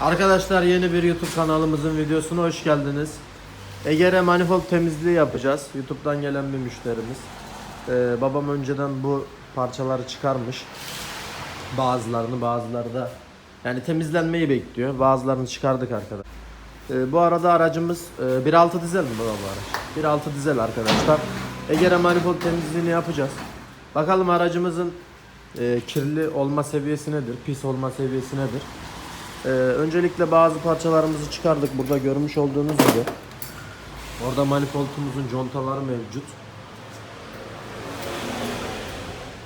Arkadaşlar yeni bir YouTube kanalımızın videosuna hoş geldiniz. Ege're manifold temizliği yapacağız. YouTube'dan gelen bir müşterimiz. Ee, babam önceden bu parçaları çıkarmış. Bazılarını bazıları da yani temizlenmeyi bekliyor. Bazılarını çıkardık arkadaşlar. Ee, bu arada aracımız e, 1.6 dizel mi baba araç? 1.6 dizel arkadaşlar. Ege're manifold temizliğini yapacağız. Bakalım aracımızın e, kirli olma seviyesi nedir? Pis olma seviyesi nedir? Ee, öncelikle bazı parçalarımızı çıkardık. Burada görmüş olduğunuz gibi. Orada manifoldumuzun contaları mevcut.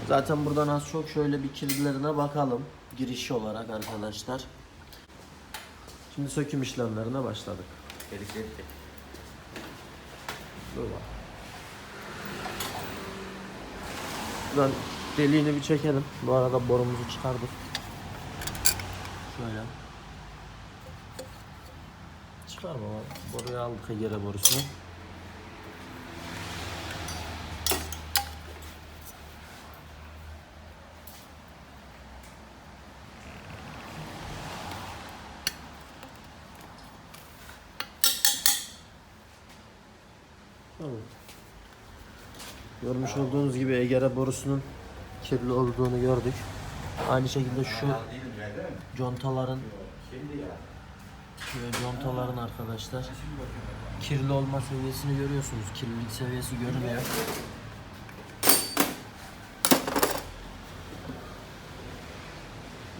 Zaten buradan az çok şöyle bir kirlilerine bakalım. Giriş olarak arkadaşlar. Şimdi söküm işlemlerine başladık. Dur bak. Buradan deliğini bir çekelim. Bu arada borumuzu çıkardık. Şöyle. Çıkar baba. Boruyu aldık yere borusunu. Tamam. Görmüş olduğunuz gibi Egere borusunun kirli olduğunu gördük. Aynı şekilde şu contaların şöyle contaların arkadaşlar kirli olma seviyesini görüyorsunuz. Kirlilik seviyesi görünüyor.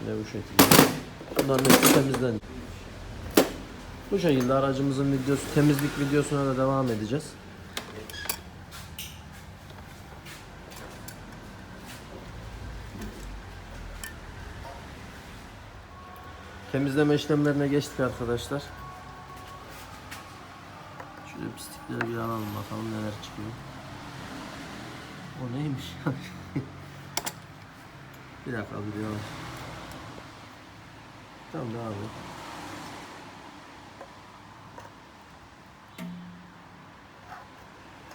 Ve bu şekilde. Bunların hepsi temizlendi. Bu şekilde aracımızın videosu, temizlik videosuna da devam edeceğiz. Temizleme işlemlerine geçtik arkadaşlar. Şöyle pislikleri bir alalım bakalım neler çıkıyor. O neymiş? bir dakika bir yavaş. Tamam devam et.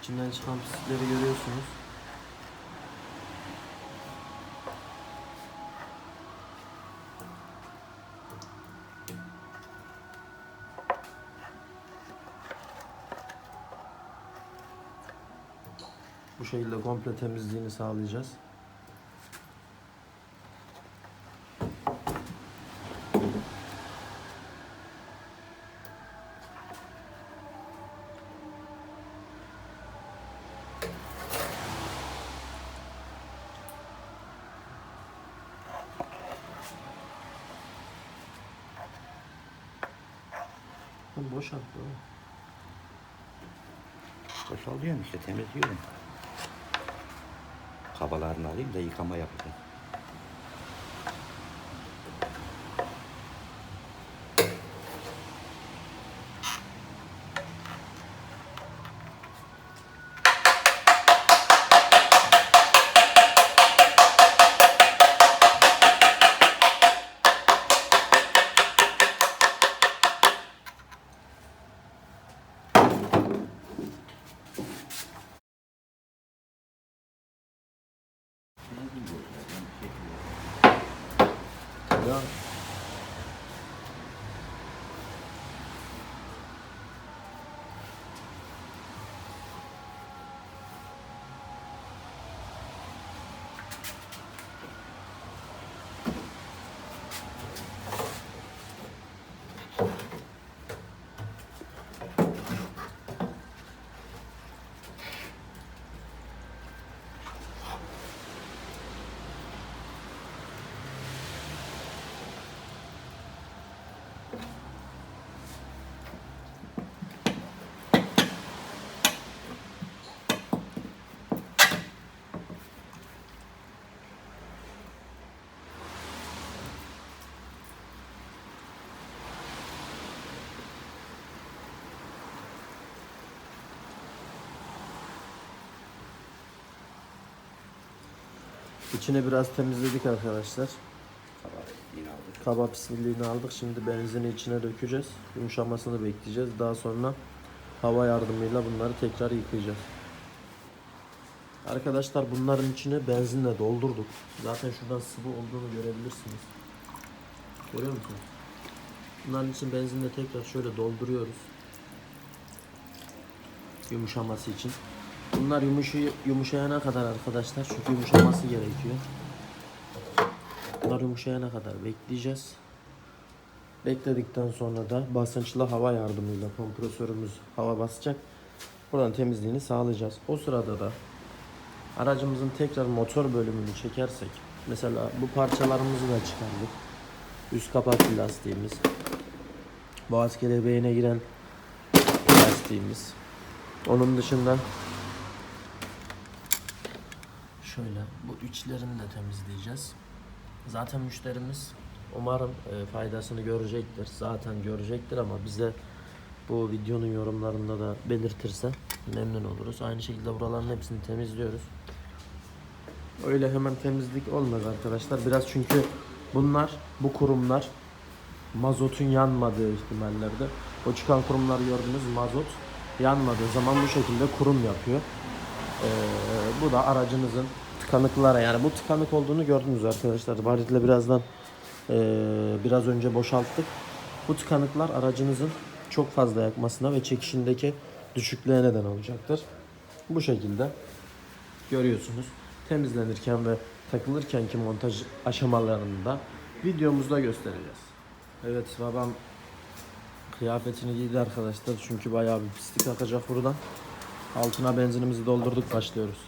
İçinden çıkan pislikleri görüyorsunuz. Şekilde komple temizliğini sağlayacağız. Boşalt. oğlum. Boşalıyorum işte temizliyorum. Kabalarını alayım da yıkama yapacağım. İçine biraz temizledik arkadaşlar. Kaba pisliğini aldık. Şimdi benzini içine dökeceğiz. Yumuşamasını bekleyeceğiz. Daha sonra hava yardımıyla bunları tekrar yıkayacağız. Arkadaşlar bunların içine benzinle doldurduk. Zaten şuradan sıvı olduğunu görebilirsiniz. Görüyor musunuz? Bunların için benzinle tekrar şöyle dolduruyoruz. Yumuşaması için. Bunlar yumuşay yumuşayana kadar arkadaşlar çünkü yumuşaması gerekiyor. Bunlar yumuşayana kadar bekleyeceğiz. Bekledikten sonra da basınçlı hava yardımıyla kompresörümüz hava basacak. Buradan temizliğini sağlayacağız. O sırada da aracımızın tekrar motor bölümünü çekersek mesela bu parçalarımızı da çıkardık. Üst kapak lastiğimiz. Boğaz kelebeğine giren lastiğimiz. Onun dışında şöyle bu içlerini de temizleyeceğiz. Zaten müşterimiz umarım e, faydasını görecektir. Zaten görecektir ama bize bu videonun yorumlarında da belirtirse memnun oluruz. Aynı şekilde buraların hepsini temizliyoruz. Öyle hemen temizlik olmaz arkadaşlar. Biraz çünkü bunlar, bu kurumlar mazotun yanmadığı ihtimallerde. O çıkan kurumlar gördüğünüz mazot yanmadığı zaman bu şekilde kurum yapıyor. Ee, bu da aracınızın tıkanıklara yani bu tıkanık olduğunu gördünüz arkadaşlar. Varitle birazdan ee, biraz önce boşalttık. Bu tıkanıklar aracınızın çok fazla yakmasına ve çekişindeki düşüklüğe neden olacaktır. Bu şekilde görüyorsunuz. Temizlenirken ve takılırkenki montaj aşamalarını da videomuzda göstereceğiz. Evet babam kıyafetini giydi arkadaşlar çünkü bayağı bir pislik akacak buradan. Altına benzinimizi doldurduk başlıyoruz.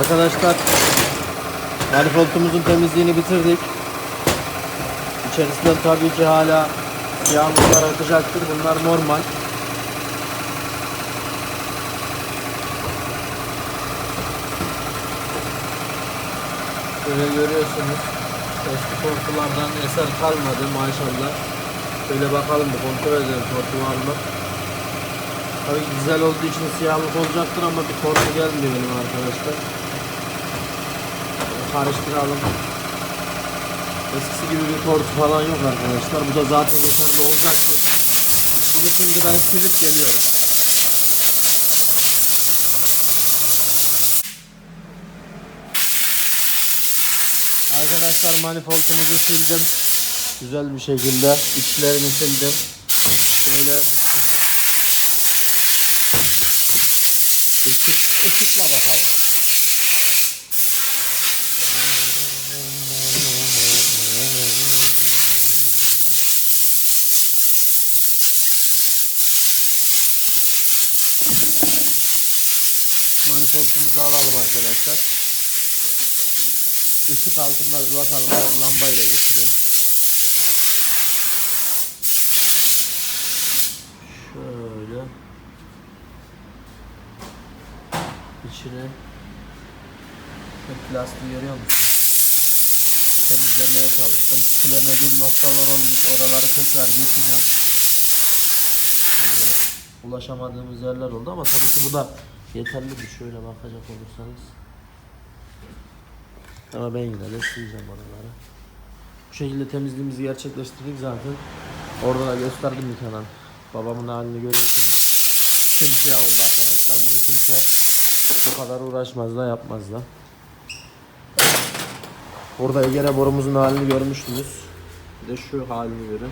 Arkadaşlar manifoldumuzun temizliğini bitirdik. İçerisinden tabii ki hala yağmurlar akacaktır. Bunlar normal. Böyle görüyorsunuz. Eski tortulardan eser kalmadı maşallah. Şöyle bakalım bir kontrol edelim tortu var mı? Tabii dizel olduğu için siyahlık olacaktır ama bir tortu gelmiyor benim arkadaşlar. Karıştıralım. Eskisi gibi bir tortu falan yok arkadaşlar. Bu da zaten yeterli olacaktır. Kurusunca ben silip geliyorum. Arkadaşlar manifoldumuzu sildim. Güzel bir şekilde içlerini sildim. Şöyle ışıkla bakalım. Manifoldumuzu alalım arkadaşlar. ışık altında bir bakalım. Da getireyim. Şöyle. İçine şu plastiği görüyor musun? Temizlemeye çalıştım. Silemediğim noktalar olmuş. Oraları tekrar. Şöyle. Ulaşamadığımız yerler oldu ama tabii ki bu da yeterli bir şöyle bakacak olursanız. Ama ben yine de sileceğim oraları. Bu şekilde temizliğimizi gerçekleştirdik zaten. Orada da gösterdim kenar. Babamın halini görüyorsunuz. Simsiyah oldu arkadaşlar. Bunu kimse bu kadar uğraşmaz da yapmaz da. Burada Egere borumuzun halini görmüştünüz. Bir de şu halini görün.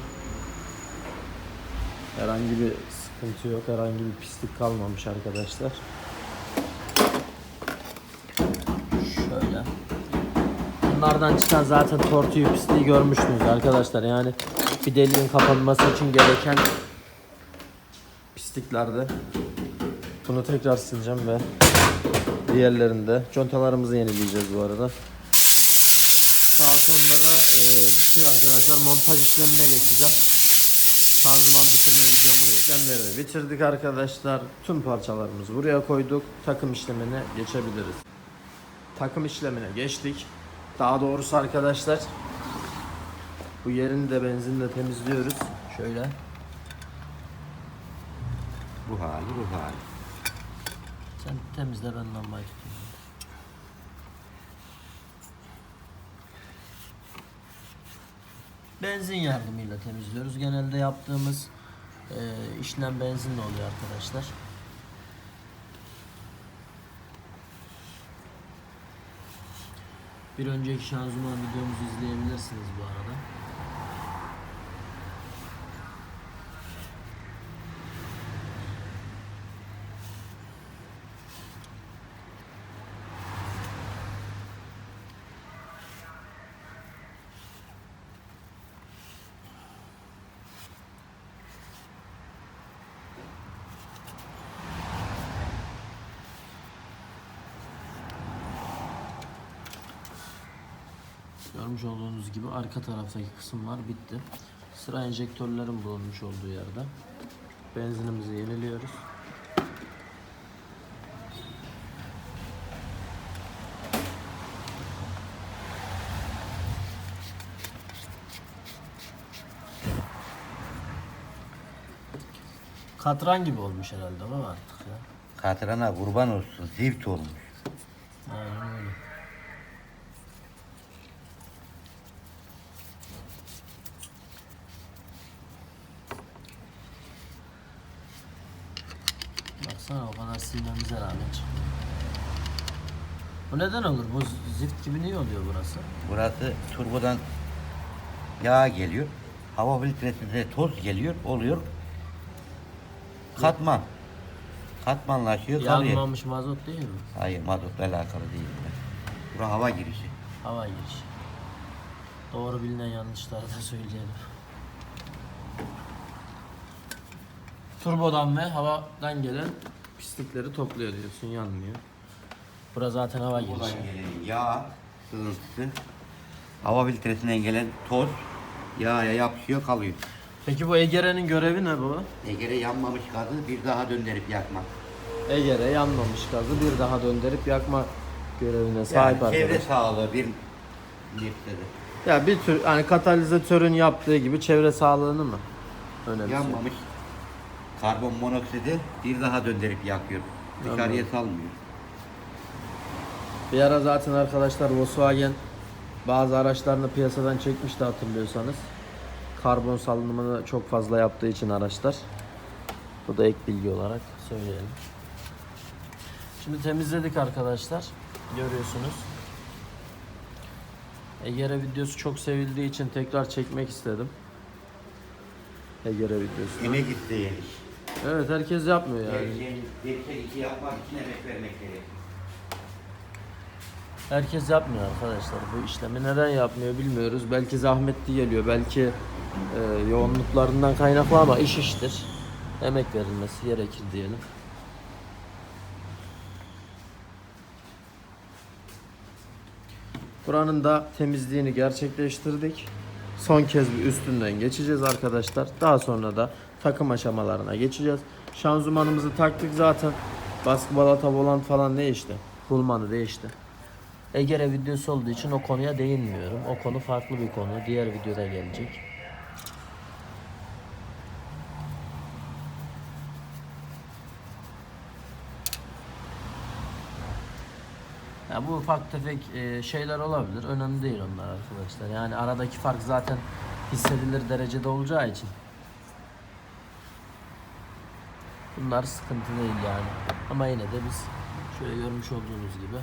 Herhangi bir sıkıntı yok. Herhangi bir pislik kalmamış arkadaşlar. Şöyle. Bunlardan çıkan zaten tortuyu pisliği görmüştünüz arkadaşlar. Yani bir deliğin kapanması için gereken pisliklerde. Bunu tekrar sileceğim ve diğerlerinde. Contalarımızı yenileyeceğiz bu arada. Daha sonra da e, bitiyor arkadaşlar. Montaj işlemine geçeceğim. Şanzıman bitirme videomu işlemlerini bitirdik arkadaşlar. Tüm parçalarımızı buraya koyduk. Takım işlemine geçebiliriz. Takım işlemine geçtik. Daha doğrusu arkadaşlar bu yerini de benzinle temizliyoruz. Şöyle. Bu hali bu hali. Sen temizle ben lambayı tutayım. Benzin yardımıyla temizliyoruz. Genelde yaptığımız e, işlem benzinle oluyor arkadaşlar. Bir önceki şanzıman videomuzu izleyebilirsiniz bu arada. Görmüş olduğunuz gibi arka taraftaki kısımlar bitti. Sıra enjektörlerin bulunmuş olduğu yerde. Benzinimizi yeniliyoruz. Katran gibi olmuş herhalde ama artık ya. Katırana kurban olsun. Zift olmuş. Aynen öyle. Baksana o kadar silmemize rağmen çıkmıyor. Bu neden olur? Bu zift gibi niye oluyor burası? Burası turbodan yağ geliyor. Hava filtresinde toz geliyor. Oluyor. Katman. Katmanlaşıyor kalıyor. Yanmamış mazot değil mi? Hayır mazotla alakalı değil. Bura hava girişi. Hava girişi. Doğru bilinen yanlışları da söyleyelim. Turbodan ve havadan gelen pislikleri topluyor diyorsun yanmıyor. Bura zaten hava girişi. Buradan gelen yağ sızıntısı. Hava filtresinden gelen toz yağa yapışıyor kalıyor. Peki bu Egere'nin görevi ne baba? Eğer yanmamış gazı bir daha döndürüp yakmak. Egere yanmamış gazı bir daha döndürüp yakma görevine sahip Yani çevre arkadaş. sağlığı bir neticede. Ya bir tür hani katalizatörün yaptığı gibi çevre sağlığını mı önemsiyor? Yanmamış karbon monoksidi bir daha döndürüp yakıyor. Dışarıya salmıyor. Bir ara zaten arkadaşlar Volkswagen bazı araçlarını piyasadan çekmişti hatırlıyorsanız. Karbon salınımını çok fazla yaptığı için araçlar. Bu da ek bilgi olarak söyleyelim. Şimdi temizledik arkadaşlar. Görüyorsunuz. Egere videosu çok sevildiği için tekrar çekmek istedim. Egere videosu. Emek isteyen iş. Evet herkes yapmıyor yani. Gerçek işi yapmak için emek vermek gerekiyor. Herkes yapmıyor arkadaşlar bu işlemi. Neden yapmıyor bilmiyoruz. Belki zahmetli geliyor. Belki e, yoğunluklarından kaynaklı ama iş iştir. Emek verilmesi gerekir diyelim. Buranın da temizliğini gerçekleştirdik. Son kez bir üstünden geçeceğiz arkadaşlar. Daha sonra da takım aşamalarına geçeceğiz. Şanzımanımızı taktık zaten. Baskı balata falan değişti. Rulmanı değişti. Egere videosu olduğu için o konuya değinmiyorum. O konu farklı bir konu. Diğer videoda gelecek. Ya bu ufak tefek e, şeyler olabilir. Önemli değil onlar arkadaşlar. Yani aradaki fark zaten hissedilir derecede olacağı için. Bunlar sıkıntı değil yani. Ama yine de biz şöyle görmüş olduğunuz gibi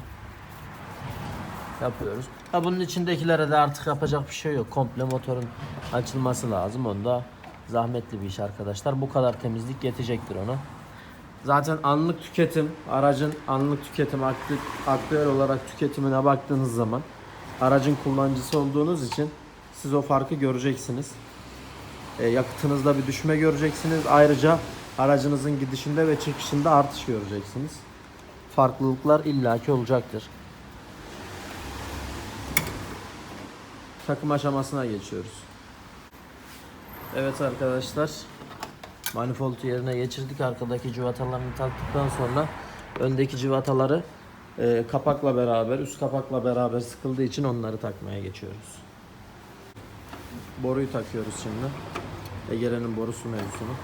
yapıyoruz. Ha bunun içindekilere de artık yapacak bir şey yok. Komple motorun açılması lazım. Onda zahmetli bir iş arkadaşlar. Bu kadar temizlik yetecektir ona. Zaten anlık tüketim, aracın anlık tüketim, aktif, aktüel olarak tüketimine baktığınız zaman aracın kullanıcısı olduğunuz için siz o farkı göreceksiniz. E, yakıtınızda bir düşme göreceksiniz. Ayrıca aracınızın gidişinde ve çıkışında artış göreceksiniz. Farklılıklar illaki olacaktır. Takım aşamasına geçiyoruz. Evet arkadaşlar. Manifoldu yerine geçirdik. Arkadaki civatalarını taktıktan sonra öndeki civataları e, kapakla beraber, üst kapakla beraber sıkıldığı için onları takmaya geçiyoruz. Boruyu takıyoruz şimdi. Egere'nin borusu mevzusunu.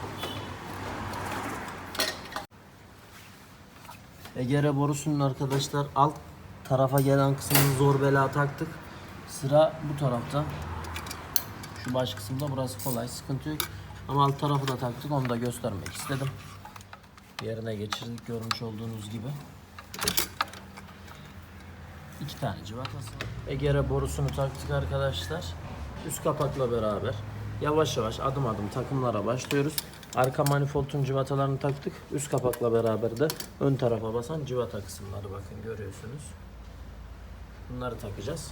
Egere borusunun arkadaşlar alt tarafa gelen kısmını zor bela taktık. Sıra bu tarafta. Şu baş kısımda burası kolay sıkıntı yok. Ama alt tarafı da taktık onu da göstermek istedim. Yerine geçirdik görmüş olduğunuz gibi. İki tane civatası var. Egere borusunu taktık arkadaşlar. Üst kapakla beraber yavaş yavaş adım adım takımlara başlıyoruz. Arka manifoldun civatalarını taktık. Üst kapakla beraber de ön tarafa basan civata kısımları bakın görüyorsunuz. Bunları takacağız.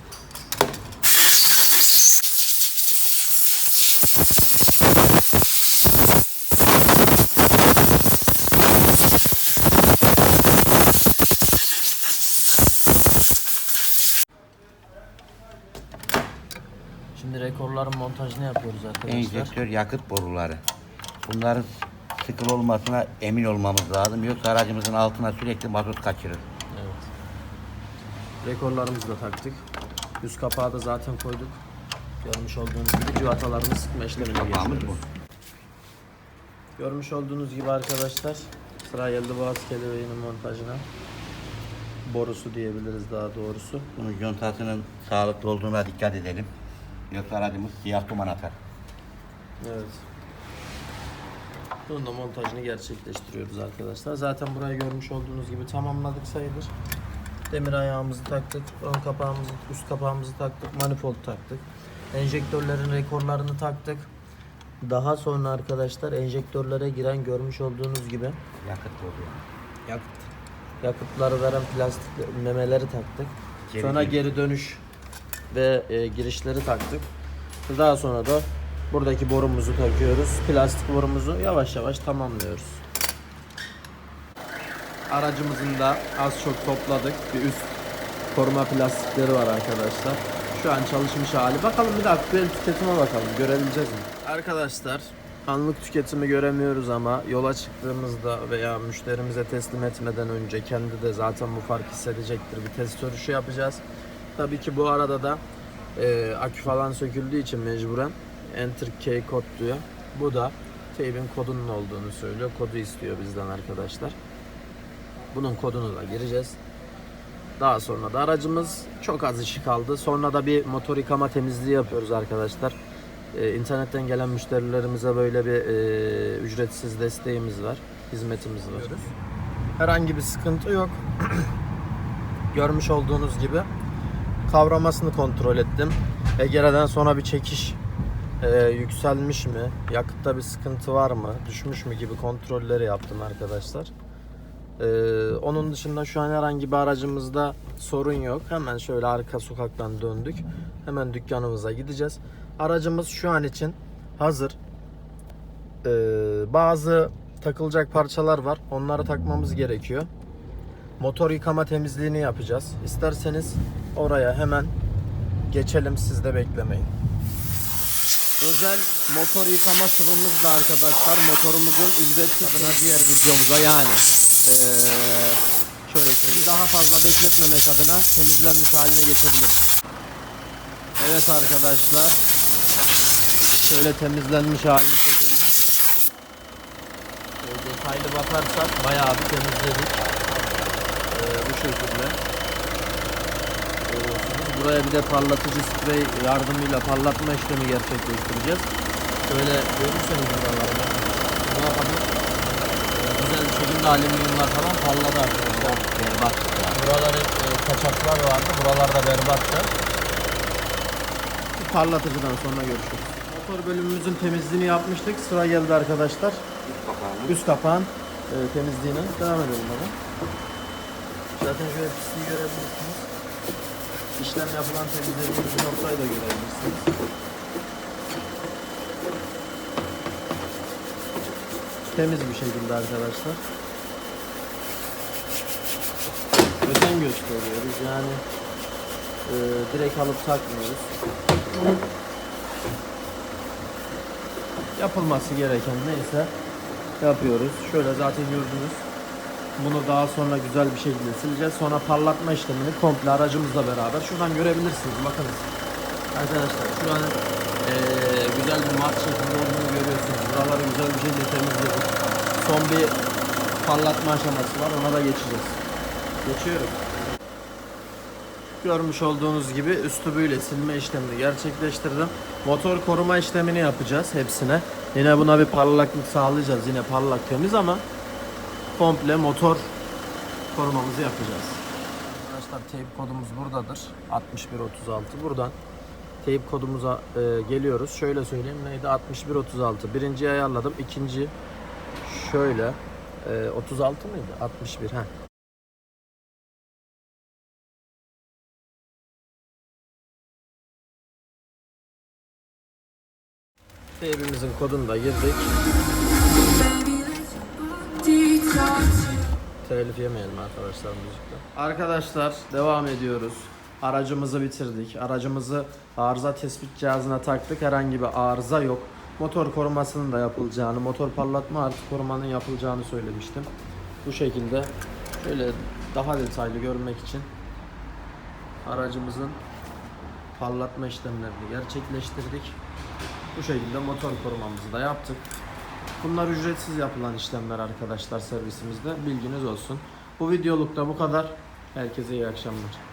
Şimdi rekorların montajını yapıyoruz arkadaşlar. Enjektör yakıt boruları. Bunların sıkılı olmasına emin olmamız lazım. Yoksa aracımızın altına sürekli mazot kaçırır. Evet. Rekorlarımızı da taktık. Üst kapağı da zaten koyduk. Görmüş olduğunuz gibi civatalarını sıkma işlemine geçiyoruz. bu. Görmüş olduğunuz gibi arkadaşlar sıra geldi boğaz kelebeğinin montajına. Borusu diyebiliriz daha doğrusu. Bunun contasının sağlıklı olduğuna dikkat edelim. Yoksa aracımız siyah duman atar. Evet. Bunun da montajını gerçekleştiriyoruz arkadaşlar. Zaten burayı görmüş olduğunuz gibi tamamladık sayılır. Demir ayağımızı taktık, ön kapağımızı, üst kapağımızı taktık, manifold taktık. Enjektörlerin rekorlarını taktık. Daha sonra arkadaşlar enjektörlere giren görmüş olduğunuz gibi Yakıt boru. yakıt yakıtları veren plastik memeleri taktık. Geri sonra geri dönüş ve e, girişleri taktık. Daha sonra da buradaki borumuzu takıyoruz. Plastik borumuzu yavaş yavaş tamamlıyoruz. Aracımızın da az çok topladık. Bir üst koruma plastikleri var arkadaşlar. Şu an çalışmış hali. Bakalım bir de aktüel tüketime bakalım. Görebileceğiz mi? Arkadaşlar anlık tüketimi göremiyoruz ama yola çıktığımızda veya müşterimize teslim etmeden önce kendi de zaten bu fark hissedecektir. Bir test sürüşü yapacağız. Tabii ki bu arada da e, akü falan söküldüğü için mecburen Enter Key kod diyor. Bu da teybin kodunun olduğunu söylüyor. Kodu istiyor bizden arkadaşlar. Bunun kodunu da gireceğiz. Daha sonra da aracımız çok az işi kaldı. Sonra da bir motor yıkama temizliği yapıyoruz arkadaşlar. Ee, internetten gelen müşterilerimize böyle bir e, ücretsiz desteğimiz var. Hizmetimiz var. Herhangi bir sıkıntı yok. Görmüş olduğunuz gibi kavramasını kontrol ettim. Egere'den sonra bir çekiş e, yükselmiş mi? Yakıtta bir sıkıntı var mı? Düşmüş mü gibi kontrolleri yaptım arkadaşlar. Ee, onun dışında şu an herhangi bir aracımızda sorun yok. Hemen şöyle arka sokaktan döndük. Hemen dükkanımıza gideceğiz. Aracımız şu an için hazır. Ee, bazı takılacak parçalar var. Onları takmamız gerekiyor. Motor yıkama temizliğini yapacağız. İsterseniz oraya hemen geçelim siz de beklemeyin. Özel motor yıkama sıvımızla arkadaşlar motorumuzun ücretsiz adına diğer videomuza yani eee, şöyle söyleyeyim daha fazla bekletmemek adına temizlenmiş haline geçebiliriz. Evet arkadaşlar şöyle temizlenmiş halini çekelim. Şöyle detaylı bakarsak bayağı bir temizledik. Eee, bu şekilde. Görüyorsunuz. Buraya bir de parlatıcı sprey yardımıyla parlatma işlemi gerçekleştireceğiz. Şöyle görürseniz buraları. Ne yapalım? Güzel bir şekilde alüminyumlar falan parladı arkadaşlar. Berbat ya. Buralar hep e, kaçaklar vardı. Buralar da berbattı. Parlatıcıdan sonra görüşürüz. Motor bölümümüzün temizliğini yapmıştık. Sıra geldi arkadaşlar. Üst kapağın e, temizliğine. Devam edelim baba. Zaten şöyle pisliği görebilirsiniz. İşlem yapılan temizlediğimiz noktayı da görebilirsiniz. Temiz bir şekilde arkadaşlar. Özen gösteriyoruz yani e, direkt alıp takmıyoruz. Yapılması gereken neyse yapıyoruz. Şöyle zaten gördünüz. Bunu daha sonra güzel bir şekilde sileceğiz. Sonra parlatma işlemini komple aracımızla beraber şuradan görebilirsiniz. Bakınız. Arkadaşlar şu an eee, güzel bir mat şeklinde olduğunu görüyorsunuz. Buraları güzel bir şekilde temizledik. Son bir parlatma aşaması var. Ona da geçeceğiz. Geçiyorum. Görmüş olduğunuz gibi üst tübüyle silme işlemini gerçekleştirdim. Motor koruma işlemini yapacağız hepsine. Yine buna bir parlaklık sağlayacağız. Yine parlak temiz ama komple motor korumamızı yapacağız. Arkadaşlar teyp kodumuz buradadır. 6136 buradan teyp kodumuza e, geliyoruz. Şöyle söyleyeyim neydi? 6136. Birinciyi ayarladım. İkinci şöyle e, 36 mıydı? 61 ha. Teybimizin kodunu da girdik. Telif yemeyelim arkadaşlar müzikte. Arkadaşlar devam ediyoruz. Aracımızı bitirdik. Aracımızı arıza tespit cihazına taktık. Herhangi bir arıza yok. Motor korumasının da yapılacağını, motor parlatma artı korumanın yapılacağını söylemiştim. Bu şekilde şöyle daha detaylı görmek için aracımızın parlatma işlemlerini gerçekleştirdik. Bu şekilde motor korumamızı da yaptık. Bunlar ücretsiz yapılan işlemler arkadaşlar servisimizde. Bilginiz olsun. Bu videolukta bu kadar. Herkese iyi akşamlar.